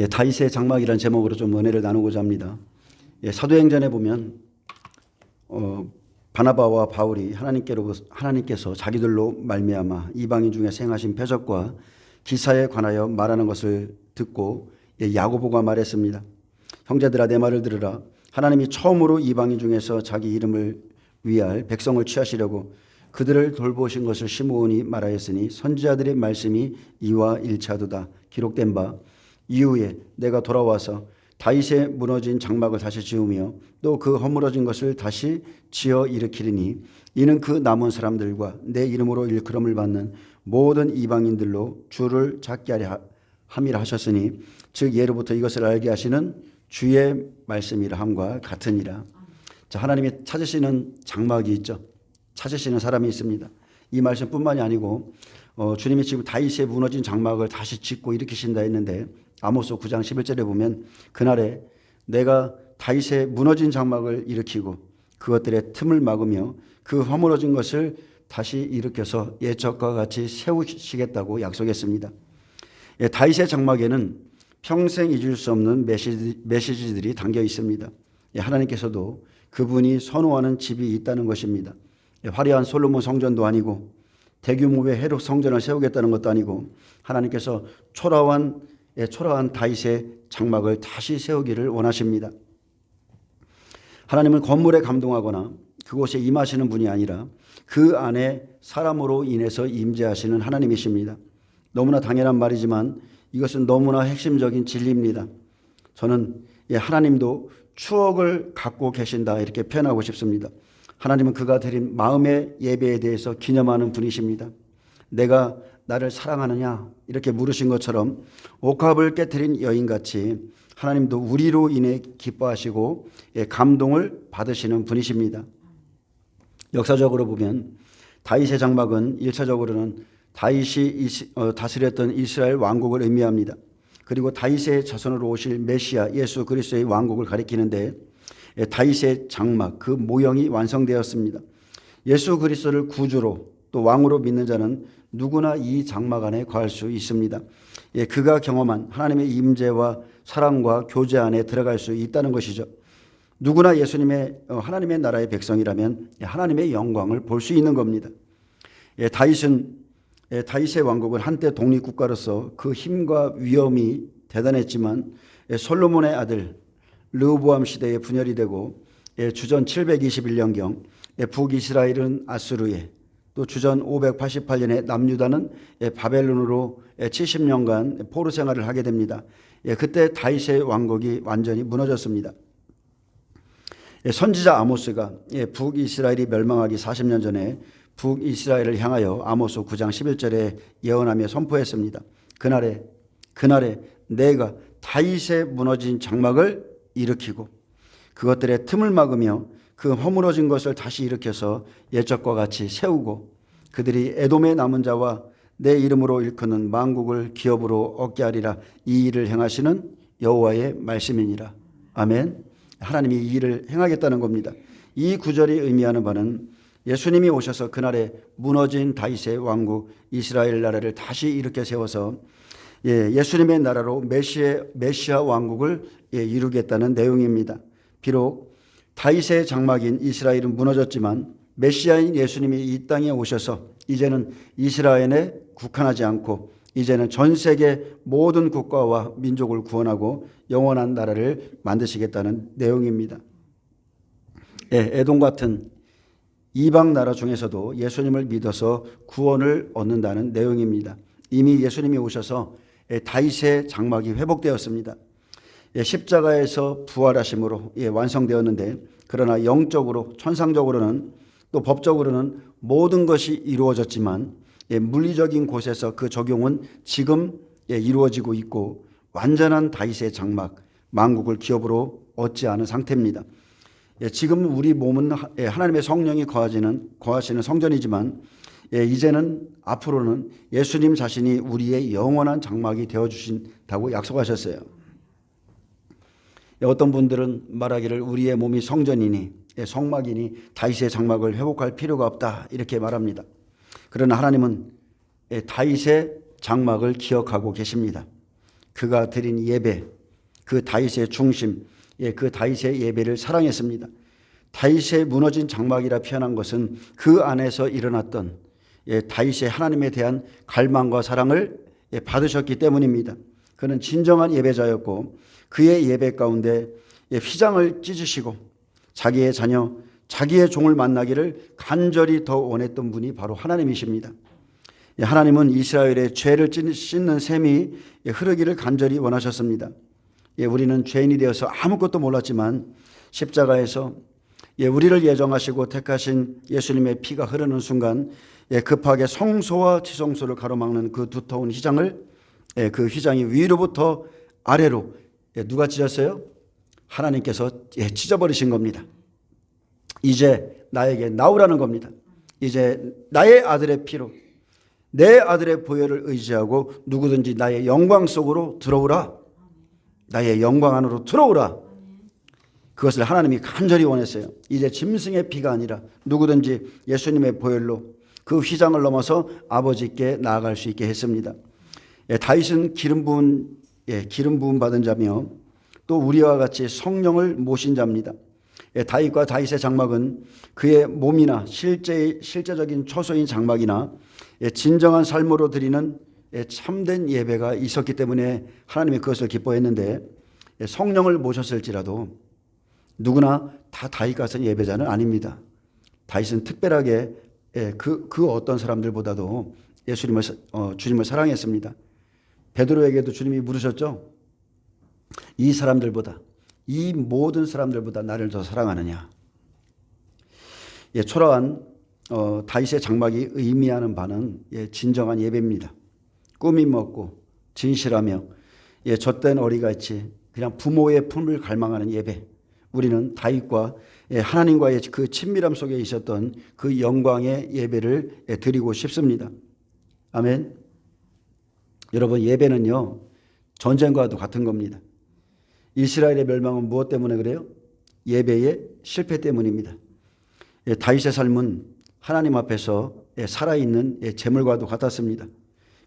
예, 다윗의 장막이라는 제목으로 좀 은혜를 나누고자 합니다. 예, 사도행전에 보면 어, 바나바와 바울이 하나님께로 하나님께서 자기들로 말미암아 이방인 중에 생하신 표적과 기사에 관하여 말하는 것을 듣고 예, 야고보가 말했습니다. 형제들아 내 말을 들으라. 하나님이 처음으로 이방인 중에서 자기 이름을 위할 백성을 취하시려고 그들을 돌보신 것을 시므온이 말하였으니 선지자들의 말씀이 이와 일치하도다 기록된 바 이후에 내가 돌아와서 다윗의 무너진 장막을 다시 지으며 또 그 허물어진 것을 다시 지어 일으키리니 이는 그 남은 사람들과 내 이름으로 일컬음을 받는 모든 이방인들로 주를 찾게 하려 함이라 하셨으니 즉 예로부터 이것을 알게 하시는 주의 말씀이라 함과 같으니라. 자 하나님이 찾으시는 장막이 있죠. 찾으시는 사람이 있습니다. 이 말씀뿐만이 아니고 어, 주님이 지금 다윗의 무너진 장막을 다시 짓고 일으키신다 했는데 아모스 9장 11절에 보면 그날에 내가 다윗의 무너진 장막을 일으키고 그것들의 틈을 막으며 그 허물어진 것을 다시 일으켜서 예적과 같이 세우시겠다고 약속했습니다. 예, 다윗의 장막에는 평생 잊을 수 없는 메시지, 메시지들이 담겨 있습니다. 예, 하나님께서도 그분이 선호하는 집이 있다는 것입니다. 예, 화려한 솔로몬 성전도 아니고 대규모의 헤롯 성전을 세우겠다는 것도 아니고 하나님께서 초라한 예, 초라한 다윗의 장막을 다시 세우기를 원하십니다. 하나님은 건물에 감동하거나 그곳에 임하시는 분이 아니라 그 안에 사람으로 인해서 임재하시는 하나님이십니다. 너무나 당연한 말이지만 이것은 너무나 핵심적인 진리입니다. 저는 예, 하나님도 추억을 갖고 계신다 이렇게 표현하고 싶습니다. 하나님은 그가 드린 마음의 예배에 대해서 기념하는 분이십니다. 내가 나를 사랑하느냐 이렇게 물으신 것처럼 옥합을 깨뜨린 여인같이 하나님도 우리로 인해 기뻐하시고 예, 감동을 받으시는 분이십니다. 역사적으로 보면 다윗의 장막은 1차적으로는 다윗이 어, 다스렸던 이스라엘 왕국을 의미합니다. 그리고 다윗의 자손으로 오실 메시아 예수 그리스도의 왕국을 가리키는데 예, 다윗의 장막 그 모형이 완성되었습니다. 예수 그리스도를 구주로 또 왕으로 믿는 자는 누구나 이 장막 안에 거할 수 있습니다. 예, 그가 경험한 하나님의 임재와 사랑과 교제 안에 들어갈 수 있다는 것이죠. 누구나 예수님의 어, 하나님의 나라의 백성이라면 하나님의 영광을 볼 수 있는 겁니다. 예, 다윗은 예, 다윗의 왕국은 한때 독립 국가로서 그 힘과 위엄이 대단했지만 예, 솔로몬의 아들 르호보암 시대에 분열이 되고 예, 주전 721년경 예, 북이스라엘은 아수르에 또 주전 588년에 남유다는 예, 바벨론으로 예, 70년간 포로 생활을 하게 됩니다. 예, 그때 다윗의 왕국이 완전히 무너졌습니다. 예, 선지자 아모스가 예, 북이스라엘이 멸망하기 40년 전에 북이스라엘을 향하여 아모스 9장 11절에 예언하며 선포했습니다. 그날에 그날에 내가 다윗의 무너진 장막을 일으키고 그것들의 틈을 막으며 그 허물어진 것을 다시 일으켜서 예적과 같이 세우고 그들이 에돔의 남은 자와 내 이름으로 일컫는 만국을 기업으로 얻게 하리라 이 일을 행하시는 여호와의 말씀이니라. 아멘. 하나님이 이 일을 행하겠다는 겁니다. 이 구절이 의미하는 바는 예수님이 오셔서 그날에 무너진 다윗의 왕국 이스라엘 나라를 다시 일으켜 세워서 예, 예수님의 나라로 메시아, 메시아 왕국을 예, 이루겠다는 내용입니다. 비록 다윗의 장막인 이스라엘은 무너졌지만 메시아인 예수님이 이 땅에 오셔서 이제는 이스라엘에 국한하지 않고 이제는 전 세계 모든 국가와 민족을 구원하고 영원한 나라를 만드시겠다는 내용입니다. 예, 에돔 같은 이방 나라 중에서도 예수님을 믿어서 구원을 얻는다는 내용입니다. 이미 예수님이 오셔서 다윗의 장막이 회복되었습니다. 예, 십자가에서 부활하심으로 예, 완성되었는데 그러나 영적으로 천상적으로는 또 법적으로는 모든 것이 이루어졌지만 예, 물리적인 곳에서 그 적용은 지금 이루어지고 있고 완전한 다윗의 장막 만국을 기업으로 얻지 않은 상태입니다. 지금 우리 몸은 하나님의 성령이 거하시는 거하시는 성전이지만 이제는 앞으로는 예수님 자신이 우리의 영원한 장막이 되어 주신다고 약속하셨어요. 어떤 분들은 말하기를 우리의 몸이 성전이니 성막이니 다윗의 장막을 회복할 필요가 없다 이렇게 말합니다. 그러나 하나님은 다윗의 장막을 기억하고 계십니다. 그가 드린 예배, 그 다윗의 중심, 예, 그 다윗의 예배를 사랑했습니다. 다윗의 무너진 장막이라 표현한 것은 그 안에서 일어났던 예, 다윗의 하나님에 대한 갈망과 사랑을 예, 받으셨기 때문입니다. 그는 진정한 예배자였고 그의 예배 가운데 예, 휘장을 찢으시고 자기의 자녀, 자기의 종을 만나기를 간절히 더 원했던 분이 바로 하나님이십니다. 예, 하나님은 이스라엘의 죄를 씻는 셈이 예, 흐르기를 간절히 원하셨습니다. 예, 우리는 죄인이 되어서 아무것도 몰랐지만 십자가에서 예, 우리를 예정하시고 택하신 예수님의 피가 흐르는 순간 예, 급하게 성소와 지성소를 가로막는 그 두터운 휘장을 예, 그 휘장이 위로부터 아래로 예, 누가 찢었어요? 하나님께서 예, 찢어버리신 겁니다. 이제 나에게 나오라는 겁니다. 이제 나의 아들의 피로 내 아들의 보혈을 의지하고 누구든지 나의 영광 속으로 들어오라. 나의 영광 안으로 들어오라. 그것을 하나님이 간절히 원했어요. 이제 짐승의 피가 아니라 누구든지 예수님의 보혈로 그 휘장을 넘어서 아버지께 나아갈 수 있게 했습니다. 예, 다윗은 기름 부은 예, 기름 부음 받은 자며 또 우리와 같이 성령을 모신 자입니다. 예, 다윗과 다윗의 장막은 그의 몸이나 실제 실제적인 초소인 장막이나 예, 진정한 삶으로 드리는 예, 참된 예배가 있었기 때문에 하나님이 그것을 기뻐했는데 예, 성령을 모셨을지라도 누구나 다 다윗 같은 예배자는 아닙니다. 다윗은 특별하게 예, 그, 그 어떤 사람들보다도 예수님을 어, 주님을 사랑했습니다. 베드로에게도 주님이 물으셨죠. 이 사람들보다 이 모든 사람들보다 나를 더 사랑하느냐? 예, 초라한 어, 다윗의 장막이 의미하는 바는 예, 진정한 예배입니다. 꿈이 먹고 진실하며 예, 젖된 어리같이 그냥 부모의 품을 갈망하는 예배. 우리는 다윗과 예, 하나님과의 그 친밀함 속에 있었던 그 영광의 예배를 예, 드리고 싶습니다. 아멘. 여러분 예배는요 전쟁과도 같은 겁니다. 이스라엘의 멸망은 무엇 때문에 그래요? 예배의 실패 때문입니다. 예, 다윗의 삶은 하나님 앞에서 예, 살아있는 예, 재물과도 같았습니다.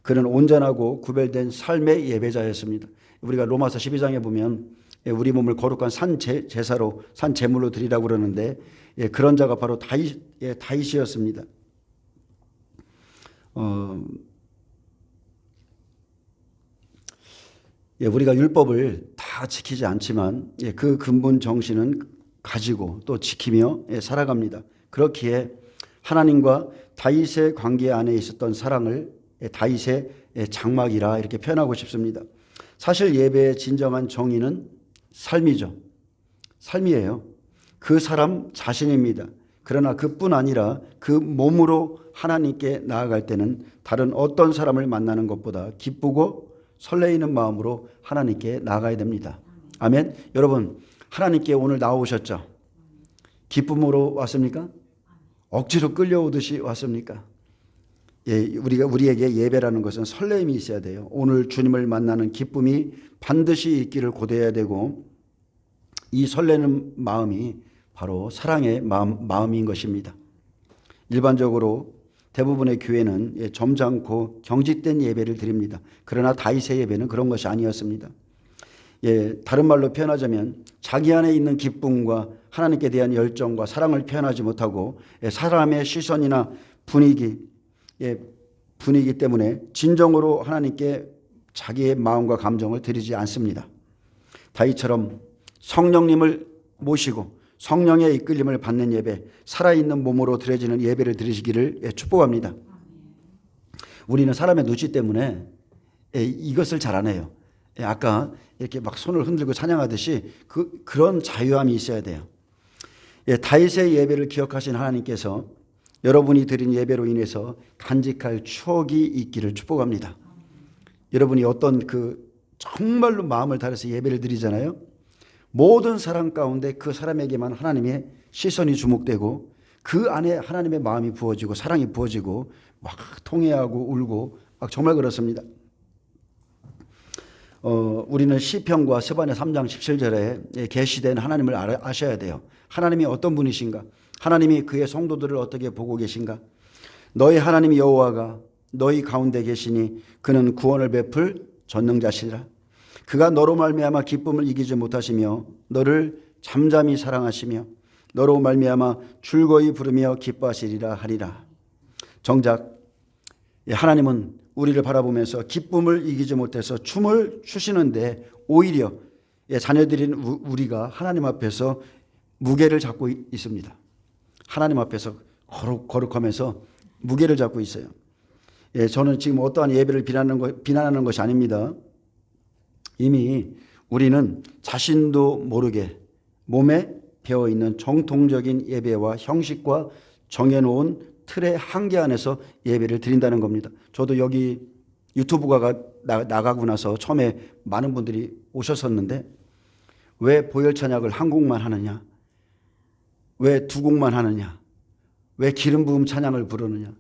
그는 온전하고 구별된 삶의 예배자였습니다. 우리가 로마서 12장에 보면 예, 우리 몸을 거룩한 산 제, 제사로 산 제물로 드리라고 그러는데 예, 그런 자가 바로 다윗, 예, 다윗이었습니다. 어, 예, 우리가 율법을 다 지키지 않지만 예, 그 근본 정신은 가지고 또 지키며 예, 살아갑니다. 그렇기에 하나님과 다윗의 관계 안에 있었던 사랑을 예, 다윗의 예, 장막이라 이렇게 표현하고 싶습니다. 사실 예배의 진정한 정의는 삶이죠. 삶이에요. 그 사람 자신입니다. 그러나 그뿐 아니라 그 몸으로 하나님께 나아갈 때는 다른 어떤 사람을 만나는 것보다 기쁘고 설레이는 마음으로 하나님께 나아가야 됩니다. 아멘. 여러분, 하나님께 오늘 나오셨죠? 기쁨으로 왔습니까? 억지로 끌려오듯이 왔습니까? 예, 우리가 우리에게 예배라는 것은 설레임이 있어야 돼요. 오늘 주님을 만나는 기쁨이 반드시 있기를 고대해야 되고 이 설레는 마음이 바로 사랑의 마음, 마음인 것입니다. 일반적으로 대부분의 교회는 예, 점잖고 경직된 예배를 드립니다. 그러나 다윗의 예배는 그런 것이 아니었습니다. 예, 다른 말로 표현하자면 자기 안에 있는 기쁨과 하나님께 대한 열정과 사랑을 표현하지 못하고 예, 사람의 시선이나 분위기, 예, 분위기 때문에 진정으로 하나님께 자기의 마음과 감정을 드리지 않습니다. 다윗처럼 성령님을 모시고 성령의 이끌림을 받는 예배, 살아있는 몸으로 드려지는 예배를 드리시기를 예, 축복합니다. 우리는 사람의 눈치 때문에 예, 이것을 잘 안 해요. 예, 아까 이렇게 막 손을 흔들고 찬양하듯이 그, 그런 자유함이 있어야 돼요. 다윗의 예배를 기억하신 하나님께서 여러분이 드린 예배로 인해서 간직할 추억이 있기를 축복합니다. 여러분이 어떤 그 정말로 마음을 다해서 예배를 드리잖아요. 모든 사람 가운데 그 사람에게만 하나님의 시선이 주목되고 그 안에 하나님의 마음이 부어지고 사랑이 부어지고 막 통회하고 울고 막 정말 그렇습니다. 어, 우리는 시편과 스반의 3장 17절에 계시된 하나님을 아셔야 돼요. 하나님이 어떤 분이신가? 하나님이 그의 성도들을 어떻게 보고 계신가? 너희 하나님 여호와가 너희 가운데 계시니 그는 구원을 베풀 전능자시라. 그가 너로 말미암아 기쁨을 이기지 못하시며 너를 잠잠히 사랑하시며 너로 말미암아 즐거이 부르며 기뻐하시리라 하리라. 정작 예, 하나님은 우리를 바라보면서 기쁨을 이기지 못해서 춤을 추시는데 오히려 예, 자녀들인 우- 우리가 하나님 앞에서 무게를 잡고 이- 있습니다. 하나님 앞에서 거룩, 거룩 하면서 무게를 잡고 있어요. 예, 저는 지금 어떠한 예배를 비난하는, 것, 비난하는 것이 아닙니다. 이미 우리는 자신도 모르게 몸에 배어 있는 정통적인 예배와 형식과 정해놓은 틀의 한계 안에서 예배를 드린다는 겁니다. 저도 여기 유튜브가 나, 나가고 나서 처음에 많은 분들이 오셨었는데 왜 보혈 찬양을 한 곡만 하느냐? 왜 두 곡만 하느냐? 왜 기름 부음 찬양을 부르느냐?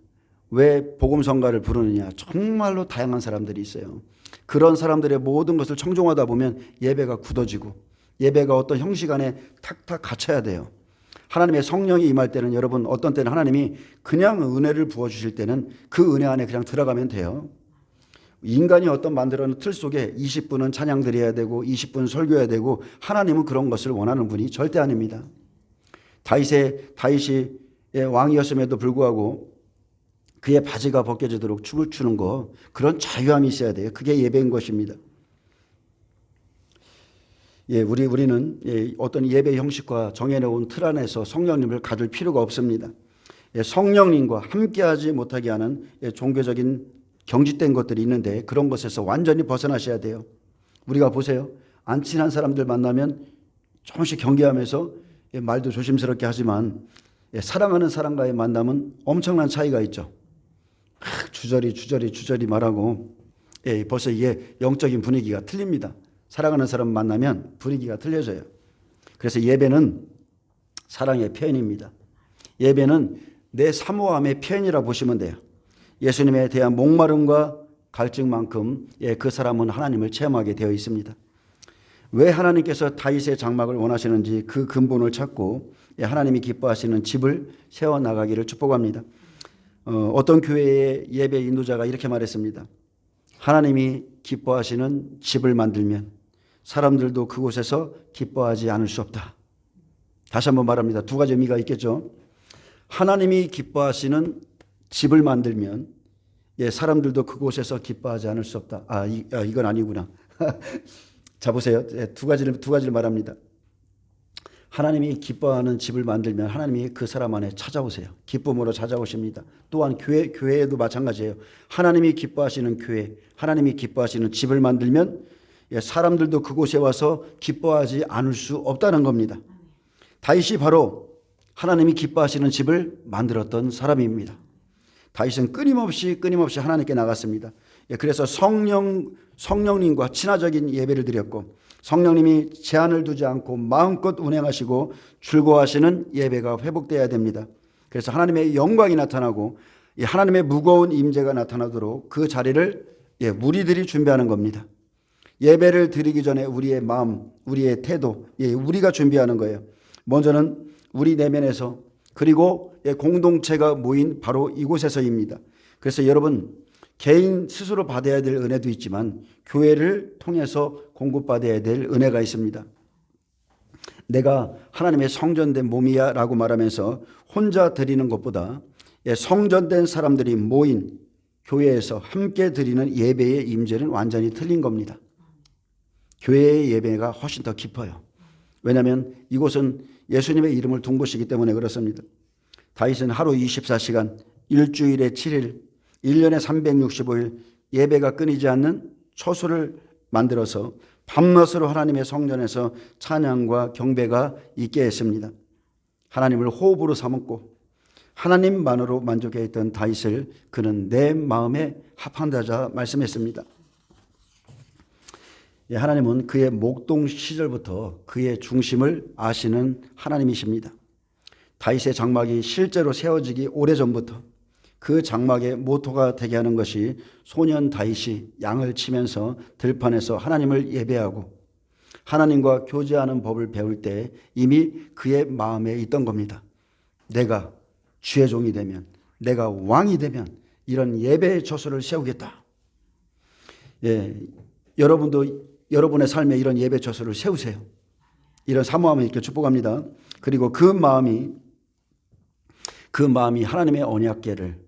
왜 복음 성가를 부르느냐? 정말로 다양한 사람들이 있어요. 그런 사람들의 모든 것을 청종하다 보면 예배가 굳어지고 예배가 어떤 형식 안에 탁탁 갇혀야 돼요. 하나님의 성령이 임할 때는 여러분 어떤 때는 하나님이 그냥 은혜를 부어 주실 때는 그 은혜 안에 그냥 들어가면 돼요. 인간이 어떤 만들어 놓은 틀 속에 20분은 찬양 드려야 되고 20분 설교해야 되고 하나님은 그런 것을 원하는 분이 절대 아닙니다. 다윗의 다윗이 예, 왕이었음에도 불구하고 그의 바지가 벗겨지도록 춤을 추는 거 그런 자유함이 있어야 돼요. 그게 예배인 것입니다. 예, 우리 우리는 예, 어떤 예배 형식과 정해놓은 틀 안에서 성령님을 가둘 필요가 없습니다. 예, 성령님과 함께하지 못하게 하는 예, 종교적인 경직된 것들이 있는데 그런 것에서 완전히 벗어나셔야 돼요. 우리가 보세요. 안 친한 사람들 만나면 조금씩 경계하면서 예, 말도 조심스럽게 하지만 예, 사랑하는 사람과의 만남은 엄청난 차이가 있죠. 아, 주저리 주저리 주저리 말하고 예, 벌써 이게 영적인 분위기가 틀립니다. 사랑하는 사람 만나면 분위기가 틀려져요. 그래서 예배는 사랑의 표현입니다. 예배는 내 사모함의 표현이라 보시면 돼요. 예수님에 대한 목마름과 갈증만큼 예, 그 사람은 하나님을 체험하게 되어 있습니다. 왜 하나님께서 다윗의 장막을 원하시는지 그 근본을 찾고 예, 하나님이 기뻐하시는 집을 세워 나가기를 축복합니다. 어, 어떤 교회의 예배 인도자가 이렇게 말했습니다. 하나님이 기뻐하시는 집을 만들면 사람들도 그곳에서 기뻐하지 않을 수 없다. 다시 한번 말합니다. 두 가지 의미가 있겠죠. 하나님이 기뻐하시는 집을 만들면 예, 사람들도 그곳에서 기뻐하지 않을 수 없다. 아, 이, 아 이건 아니구나. 자 보세요. 예, 두 가지를 두 가지를 말합니다. 하나님이 기뻐하는 집을 만들면 하나님이 그 사람 안에 찾아오세요. 기쁨으로 찾아오십니다. 또한 교회 교회에도 마찬가지예요. 하나님이 기뻐하시는 교회, 하나님이 기뻐하시는 집을 만들면 예, 사람들도 그곳에 와서 기뻐하지 않을 수 없다는 겁니다. 다윗이 바로 하나님이 기뻐하시는 집을 만들었던 사람입니다. 다윗은 끊임없이 끊임없이 하나님께 나갔습니다. 예, 그래서 성령 성령님과 친화적인 예배를 드렸고 성령님이 제한을 두지 않고 마음껏 운행하시고 즐거워하시는 예배가 회복돼야 됩니다. 그래서 하나님의 영광이 나타나고 이 하나님의 무거운 임재가 나타나도록 그 자리를 예, 무리들이 준비하는 겁니다. 예배를 드리기 전에 우리의 마음, 우리의 태도, 예, 우리가 준비하는 거예요. 먼저는 우리 내면에서 그리고 예, 공동체가 모인 바로 이곳에서입니다. 그래서 여러분 개인 스스로 받아야 될 은혜도 있지만 교회를 통해서 공급받아야 될 은혜가 있습니다. 내가 하나님의 성전된 몸이야 라고 말하면서 혼자 드리는 것보다 예, 성전된 사람들이 모인 교회에서 함께 드리는 예배의 임재는 완전히 틀린 겁니다. 교회의 예배가 훨씬 더 깊어요. 왜냐하면 이곳은 예수님의 이름을 둔 곳이기 때문에 그렇습니다. 다윗은 하루 24시간, 일주일에 7일, 1년에 365일 예배가 끊이지 않는 초수를 만들어서 밤낮으로 하나님의 성전에서 찬양과 경배가 있게 했습니다. 하나님을 호흡으로 삼았고 하나님만으로 만족해 있던 다윗을 그는 내 마음에 합한다자 말씀했습니다. 예, 하나님은 그의 목동 시절부터 그의 중심을 아시는 하나님이십니다. 다윗의 장막이 실제로 세워지기 오래전부터 그 장막의 모토가 되게 하는 것이 소년 다윗이 양을 치면서 들판에서 하나님을 예배하고 하나님과 교제하는 법을 배울 때 이미 그의 마음에 있던 겁니다. 내가 주의 종이 되면 내가 왕이 되면 이런 예배의 처소를 세우겠다. 예, 여러분도 여러분의 삶에 이런 예배 처소를 세우세요. 이런 사모함을 이렇게 축복합니다. 그리고 그 마음이 그 마음이 하나님의 언약궤를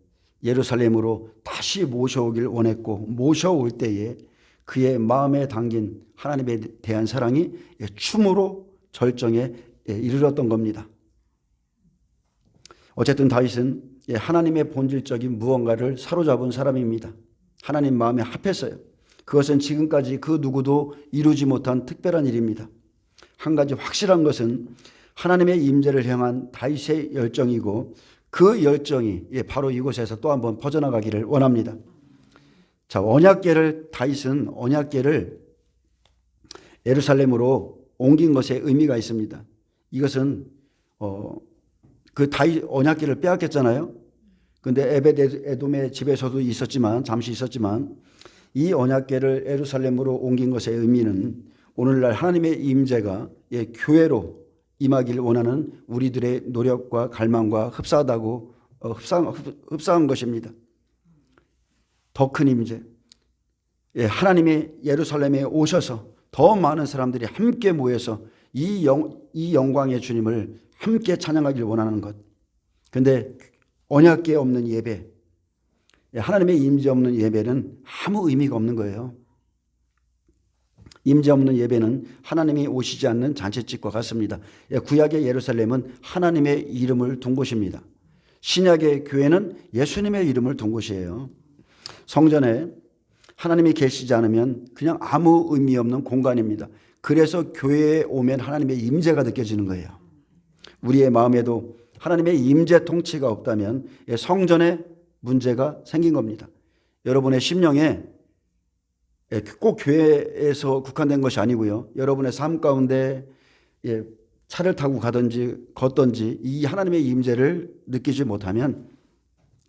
예루살렘으로 다시 모셔오길 원했고 모셔올 때에 그의 마음에 담긴 하나님에 대한 사랑이 춤으로 절정에 이르렀던 겁니다. 어쨌든 다윗은 하나님의 본질적인 무언가를 사로잡은 사람입니다. 하나님 마음에 합했어요. 그것은 지금까지 그 누구도 이루지 못한 특별한 일입니다. 한 가지 확실한 것은 하나님의 임재를 향한 다윗의 열정이고 그 열정이 바로 이곳에서 또 한번 퍼져나가기를 원합니다. 자, 언약궤를 다윗은 언약궤를 예루살렘으로 옮긴 것에 의미가 있습니다. 이것은 어, 그 다윗 언약궤를 빼앗겼잖아요. 근데 에베드 에돔의 집에서도 있었지만 잠시 있었지만 이 언약궤를 예루살렘으로 옮긴 것의 의미는 오늘날 하나님의 임재가 예, 교회로 임하길 원하는 우리들의 노력과 갈망과 흡사하다고 어, 흡사한, 흡사한 것입니다. 더 큰 임재. 예, 하나님의 예루살렘에 오셔서 더 많은 사람들이 함께 모여서 이, 영, 이 영광의 주님을 함께 찬양하길 원하는 것. 근데 언약계 없는 예배, 예, 하나님의 임재 없는 예배는 아무 의미가 없는 거예요. 임재 없는 예배는 하나님이 오시지 않는 잔치집과 같습니다. 예, 구약의 예루살렘은 하나님의 이름을 둔 곳입니다. 신약의 교회는 예수님의 이름을 둔 곳이에요. 성전에 하나님이 계시지 않으면 그냥 아무 의미 없는 공간입니다. 그래서 교회에 오면 하나님의 임재가 느껴지는 거예요. 우리의 마음에도 하나님의 임재 통치가 없다면 예, 성전에 문제가 생긴 겁니다. 여러분의 심령에 예, 꼭 교회에서 국한된 것이 아니고요. 여러분의 삶 가운데 예, 차를 타고 가든지 걷든지 이 하나님의 임재를 느끼지 못하면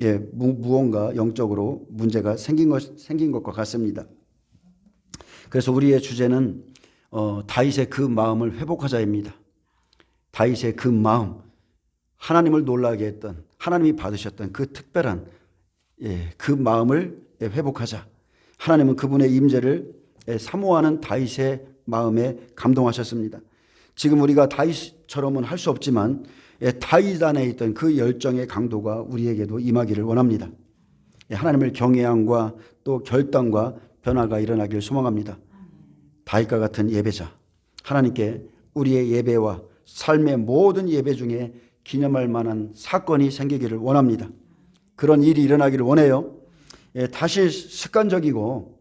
예, 무언가 영적으로 문제가 생긴 것 생긴 것과 같습니다. 그래서 우리의 주제는 어, 다윗의 그 마음을 회복하자입니다. 다윗의 그 마음, 하나님을 놀라게 했던 하나님이 받으셨던 그 특별한 예, 그 마음을 회복하자. 하나님은 그분의 임재를 사모하는 다윗의 마음에 감동하셨습니다. 지금 우리가 다윗처럼은 할 수 없지만 예, 다윗 안에 있던 그 열정의 강도가 우리에게도 임하기를 원합니다. 예, 하나님을 경외함과 또 결단과 변화가 일어나길 소망합니다. 다윗과 같은 예배자, 하나님께 우리의 예배와 삶의 모든 예배 중에 기념할 만한 사건이 생기기를 원합니다. 그런 일이 일어나기를 원해요. 예, 다시 습관적이고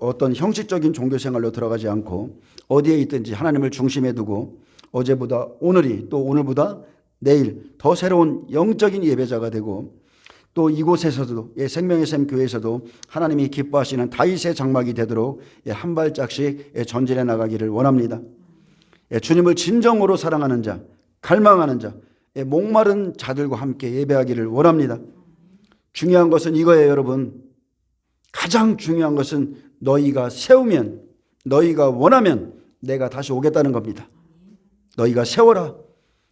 어떤 형식적인 종교 생활로 들어가지 않고 어디에 있든지 하나님을 중심에 두고 어제보다 오늘이 또 오늘보다 내일 더 새로운 영적인 예배자가 되고 또 이곳에서도 예, 생명의 샘 교회에서도 하나님이 기뻐하시는 다윗의 장막이 되도록 예, 한 발짝씩 예, 전진해 나가기를 원합니다. 주님을 진정으로 사랑하는 자, 갈망하는 자, 목마른 자들과 함께 예배하기를 원합니다. 중요한 것은 이거예요, 여러분. 가장 중요한 것은 너희가 세우면, 너희가 원하면 내가 다시 오겠다는 겁니다. 너희가 세워라.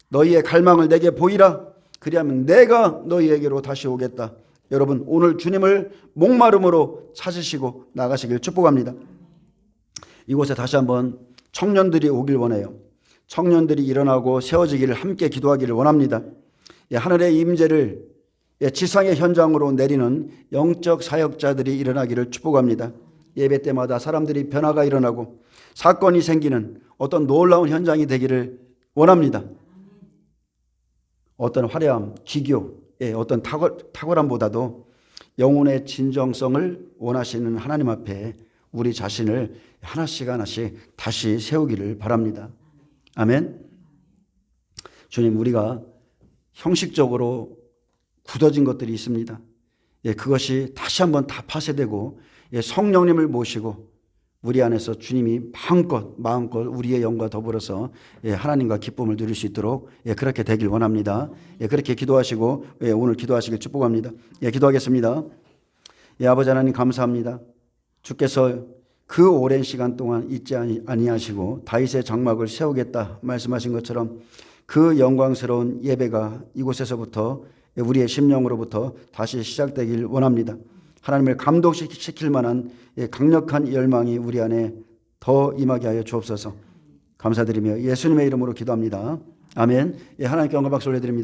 너희의 갈망을 내게 보이라. 그리하면 내가 너희에게로 다시 오겠다. 여러분, 오늘 주님을 목마름으로 찾으시고 나가시길 축복합니다. 이곳에 다시 한번 청년들이 오길 원해요. 청년들이 일어나고 세워지기를 함께 기도하기를 원합니다. 예, 하늘의 임재를 예, 지상의 현장으로 내리는 영적 사역자들이 일어나기를 축복합니다. 예배 때마다 사람들이 변화가 일어나고 사건이 생기는 어떤 놀라운 현장이 되기를 원합니다. 어떤 화려함, 기교의 어떤 탁월, 탁월 함보다도 영혼의 진정성을 원하시는 하나님 앞에 우리 자신을 하나씩 하나씩 다시 세우기를 바랍니다. 아멘. 주님, 우리가 형식적으로 굳어진 것들이 있습니다. 예, 그것이 다시 한번 다 파쇄되고 예, 성령님을 모시고 우리 안에서 주님이 마음껏 마음껏 우리의 영과 더불어서 예, 하나님과 기쁨을 누릴 수 있도록 예, 그렇게 되길 원합니다. 예, 그렇게 기도하시고 예, 오늘 기도하시길 축복합니다. 예, 기도하겠습니다. 예, 아버지 하나님 감사합니다. 주께서 그 오랜 시간 동안 잊지 아니하시고 다윗의 장막을 세우겠다 말씀하신 것처럼 그 영광스러운 예배가 이곳에서부터 우리의 심령으로부터 다시 시작되길 원합니다. 하나님을 감동시킬 만한 강력한 열망이 우리 안에 더 임하게 하여 주옵소서. 감사드리며 예수님의 이름으로 기도합니다. 아멘. 예, 하나님께 영광 박수 올려드립니다.